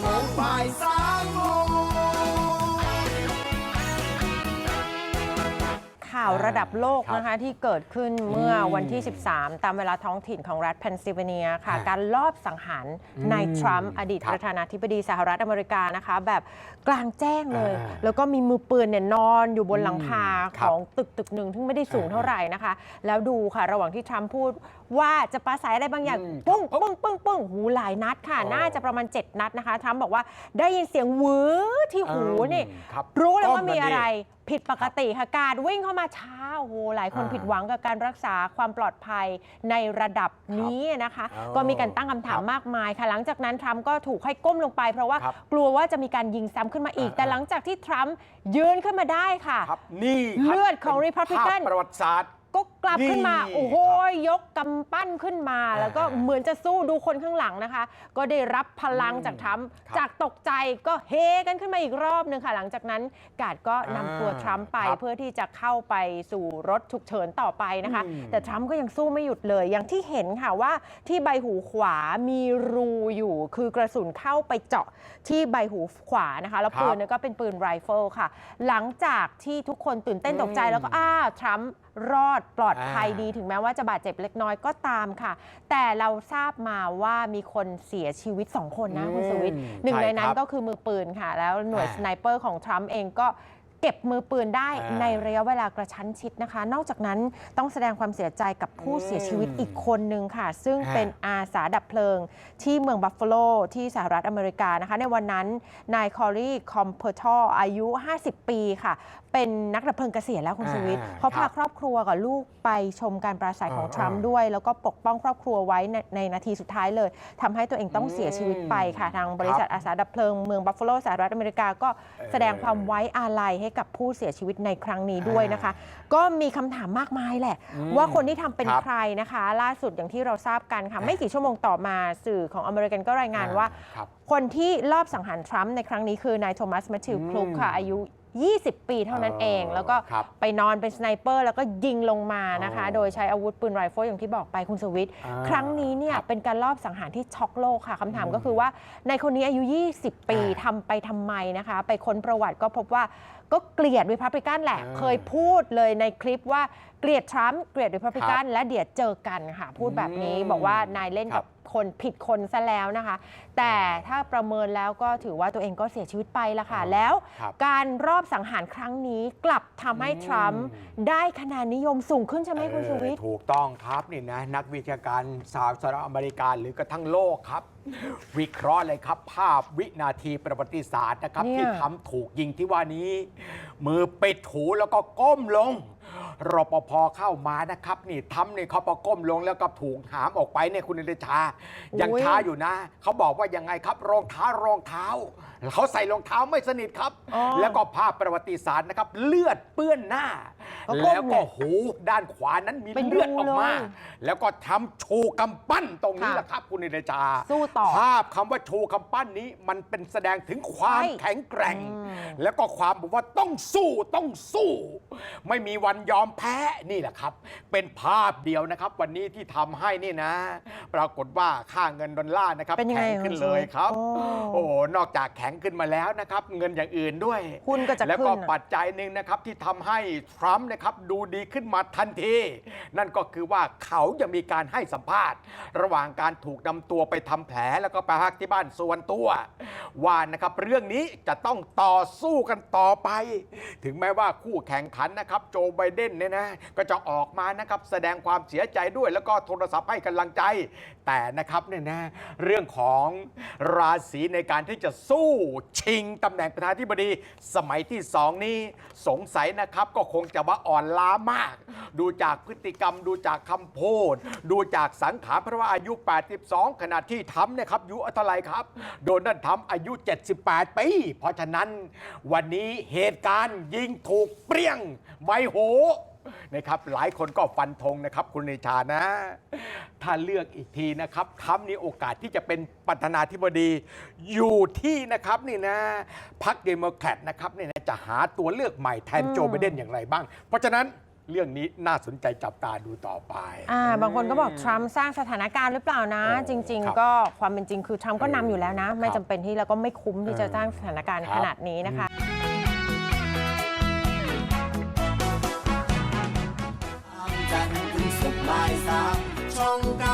โมงาวระดับโลกครับนะคะ ที่เกิดขึ้นเมื่ออมวันที่ 13 ตามเวลาท้องถิ่นของรัฐเพนซิลเวเนียค่ะฮะการลอบสังหารอืมนายทรัมป์อดีตครับประธานาธิบดีสหรัฐอเมริกานะคะ แบบกลางแจ้งเลยอ่าแล้วก็มีมือปืนเนี่ยนอนอยู่บนหลังคาอืมคขรับองตึกตึกหนึ่งที่ไม่ได้สูงอ่าเท่าไหร่นะคะ แล้วดูค่ะระหว่างที่ทรัมป์พูดว่าจะปราศัยอะไรบางอย่างอืมปุ้งครับปึ้งปึ้งปึ้งหูหลายนัดค่ะอ๋อน่าจะประมาณ 7 นัดนะคะทรัมป์บอกว่าได้ยินเสียงหวือที่หูนี่อืมครับรู้เลยก้มว่ามีกันดิอะไรผิดปกติค่ะการวิ่งเข้ามาช้าโอ้โหหลายคนอ่าผิดหวังกับการรักษาความปลอดภัยในระดับนี้นะคะอ๋อก็มีการตั้งคำถามครับมากมายค่ะ หลังจากนั้นทรัมป์ก็ถูกให้ก้มลงไป เพราะว่าครับกลัวว่าจะมีการยิงซ้ำขึ้นมาอีก อ่า แต่หลังจากที่ทรัมป์ยืนขึ้นมาได้ค่ะ ครับนี่ครับเลือดของป็น Republican ภาพประวัติศาสตร์ ก็ กลับขึ้นมานี่โอ้โหยกกำปั้นขึ้นมาอ่าแล้วก็เหมือนจะสู้ดูคนข้างหลังนะคะ ก็ได้รับพลังอืมจากทรัมป์ครับจากตกใจก็เฮกันขึ้นมาอีกรอบหนึ่งค่ะ หลังจากนั้นกาดก็นำตัวอ่าทรัมป์ไป ครับเพื่อที่จะเข้าไปสู่รถฉุกเฉินต่อไปนะคะ อืม แต่ทรัมป์ก็ยังสู้ไม่หยุดเลย อย่างที่เห็นค่ะว่าที่ใบหูขวามีรูอยู่ คือกระสุนเข้าไปเจาะที่ใบหูขวานะคะ แล้วครับปืนเนี่ยก็เป็นปืนไรเฟิลค่ะ หลังจากที่ทุกคนตื่นเต้นตกใจอืมแล้วก็อ้าวทรัมป์รอดปลอดภัยอ่าดีถึงแม้ว่าจะบาดเจ็บเล็กน้อยก็ตามค่ะ แต่เราทราบมาว่ามีคนเสียชีวิต 2 คนนะอืมคุณสวิทย์หนึ่งใช่ในนั้นครับก็คือมือปืนค่ะ แล้วหน่วยอ่าสไนเปอร์ของทรัมป์เองก็ เก็บมือปืนได้อ่า ในระยะเวลากระชั้นชิดนะคะ นอกจากนั้นต้องแสดงความเสียใจกับผู้เสียชีวิตอีกคนนึงค่ะ ซึ่งฮะ เป็นอาสาดับเพลิง ที่เมืองบัฟฟาโลที่สหรัฐอเมริกานะคะ ในวันนั้นนายคอรีคอมเพอร์ทออายุ 50 ปีค่ะ เป็นนักดับเพลิงเกษียณแล้วคุณอ่าสวิทย์ครับเขาพาครอบครัวกับลูกไปชมการปราศัยของอ่าทรัมป์ด้วย แล้วก็ปกป้องครอบครัวไว้ในในนาทีสุดท้ายเลยทำให้ตัวเองต้องเสียชีวิตไปค่ะทางบริษัทอาสาดับเพลิงเมืองบัฟฟาโลสหรัฐอเมริกาก็แสดงความไว้อาลัยให้กับผู้เสียชีวิตในครั้งนี้ด้วยนะคะ ก็มีคำถามมากมายแหละอืมว่าคนที่ทำเป็นครับใครนะคะ ล่าสุดอย่างที่เราทราบกันค่ะ ไม่กี่ชั่วโมงต่อมาสื่อของอเมริกันก็รายงานว่า ครับ คนที่ลอบสังหารทรัมป์ในครั้งนี้คือนายโทมัสแมทธิวอืมคลุกค่ะอายุ 20 ปีเท่านั้นเองเออแล้วก็ครับไปนอนเป็นสไนเปอร์แล้วก็ยิงลงมานะคะอ๋อโดยใช้อาวุธปืนไรเฟิลอย่างที่บอกไปคุณสวิทย์อ่าครั้งนี้เนี่ยครับเป็นการลอบสังหารที่ช็อกโลกค่ะคำถามอืมก็คือว่าในคนนี้อายุ 20 ปีอ่าทำไปทำไมนะคะ ไปค้นประวัติก็พบว่าก็เกลียดริพับลิกันแหละอ่าเคยพูดเลยในคลิปว่าเกลียดทรัมป์เกลียดริพับลิกันและเดี๋ยวเจอกันค่ะ พูดแบบนี้อืมบอกว่านายเล่นครักับบ คนผิดคนซะแล้วนะคะ แต่ถ้าประเมินแล้วก็ถือว่าตัวเองก็เสียชีวิตไปละค่ะอ๋อแล้วครับการรอบสังหารครั้งนี้กลับทำให้อืมทรัมป์ได้คะแนนนิยมสูงขึ้นใช่ไหมคุณชูวิทย์เออถูกต้องครับนี่นะนักวิชาการสหรัฐอเมริกาหรือกระทั่งโลกครับ วิเคราะห์เลยครับ ภาพวินาทีประวัติศาสตร์นะครับเนี่ยที่ทำถูกยิงที่ว่านี้ มือปิดหูแล้วก็ก้มลง รปภเข้ามานะครับ นี่ทำนี่เขาประก้มลงแล้วก็ถูกหามออกไปเนี่ยคุณเดชา ยังช้าอยู่นะ เขาบอกว่ายังไงครับรองเท้ารองเท้าเขาใส่รองเท้าไม่สนิทครับอ๋อแล้วก็ภาพประวัติศาสตร์นะครับ เลือดเปื้อนหน้าก็ก้ม แล้วก็เลยหูด้านขวานั้นมีเป็นเลือดออกมารูเลยแล้วก็ทำชูกำปั้นตรงนี้ค่ะแหละครับคุณเดชาสู้ต่อภาพคำว่าชูกำปั้นนี้มันเป็นแสดงถึงความใช่แข็งแกร่งอืมแล้วก็ความบอกว่าต้องสู้ต้องสู้ ไม่มีวันยอมแพ้นี่แหละครับ เป็นภาพเดียวนะครับ วันนี้ที่ทำให้นี่นะ ปรากฏว่าค่าเงินดอลลาร์นะครับเป็นยังไงแข็งขึ้นเลยครับ โอ้โอ้โหนอกจากแข็งขึ้นมาแล้วนะครับ เงินอย่างอื่นด้วยหุ้นก็จะแล้วขึ้ก็นอะปัจจัยหนึ่งนะครับที่ทำให้ทรัมป์นะครับดูดีขึ้นมาทันที นั่นก็คือว่าเขาจะมีการให้สัมภาษณ์ ระหว่างการถูกนำตัวไปทำแผลแล้วก็ไปพักที่บ้านส่วนตัว ว่านะครับเรื่องนี้จะต้องต่อสู้กันต่อไป ถึงแม้ว่าคู่แข่งขันนะครับโจไบเดนเนี่ยนะก็จะออกมานะครับแสดงความเสียใจด้วย แล้วก็โทรศัพท์ให้กำลังใจ แต่นะครับเนี่ยนะเรื่องของราศีในการที่จะสู้ชิงตำแหน่งประธานาธิบดีสมัยที่สองนี้สงสัยนะครับก็คงจะว่าอ่อนล้ามาก ดูจากพฤติกรรม ดูจากคำพูด ดูจากสังขารเพราะว่าอายุ 82 ขณะที่ทำเนี่ยครับอายุเท่าไหรครับ โดนัลด์ทำอายุ 78 ปี เพราะฉะนั้นวันนี้เหตุการณ์ยิงถูกเปรี้ยงไมโห นะครับหลายคนก็ฟันธงนะครับ คุณเนชานะ ถ้าเลือกอีกทีนะครับทำนี่โอกาสที่จะเป็นปัะธานาธิบดีอยู่ที่นะครับนี่นะพรรคเดโมแครตนะครับนี่นะจะหาตัวเลือกใหม่แทนโจไบเดนอย่างไรบ้าง เพราะฉะนั้นเรื่องนี้น่าสนใจจับตาดูต่อไป อ่าบางคนก็บอกทรัมป์สร้างสถานการณ์หรือเปล่านะจริงๆก็ความเป็นจริงคือทรัมป์ก็นำอยู่แล้วนะ ไม่จำเป็นที่แล้วก็ไม่คุ้มที่จะสร้างสถานการณ์ขนาดนี้นะคะ ไยสามช่องเก้า